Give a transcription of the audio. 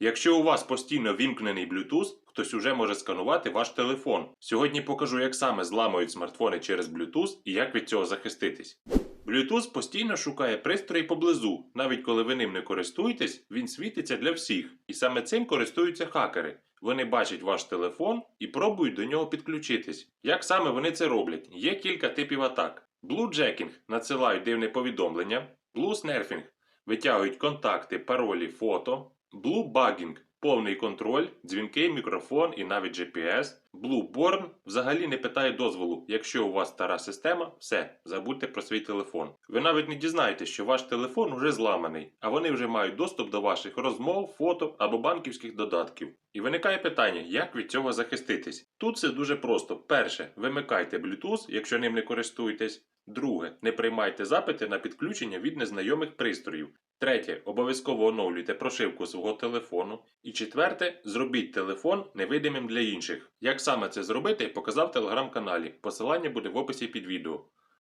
Якщо у вас постійно вімкнений Bluetooth, хтось уже може сканувати ваш телефон. Сьогодні покажу, як саме зламують смартфони через Bluetooth і як від цього захиститись. Bluetooth постійно шукає пристрої поблизу. Навіть коли ви ним не користуєтесь, він світиться для всіх. І саме цим користуються хакери. Вони бачать ваш телефон і пробують до нього підключитись. Як саме вони це роблять? Є кілька типів атак. Bluejacking надсилають дивне повідомлення, Bluesnerfing витягують контакти, паролі, фото, Bluebugging повний контроль, дзвінки, мікрофон і навіть GPS. Blueborn взагалі не питає дозволу. Якщо у вас стара система, все, забудьте про свій телефон. Ви навіть не дізнаєтесь, що ваш телефон уже зламаний, а вони вже мають доступ до ваших розмов, фото або банківських додатків. І виникає питання, як від цього захиститись. Тут все дуже просто. Перше, вимикайте Bluetooth, якщо ним не користуєтесь. Друге, не приймайте запити на підключення від незнайомих пристроїв. Третє, обов'язково оновлюйте прошивку свого телефону. І четверте, зробіть телефон невидимим для інших. Як саме це зробити, показав в телеграм-каналі. Посилання буде в описі під відео.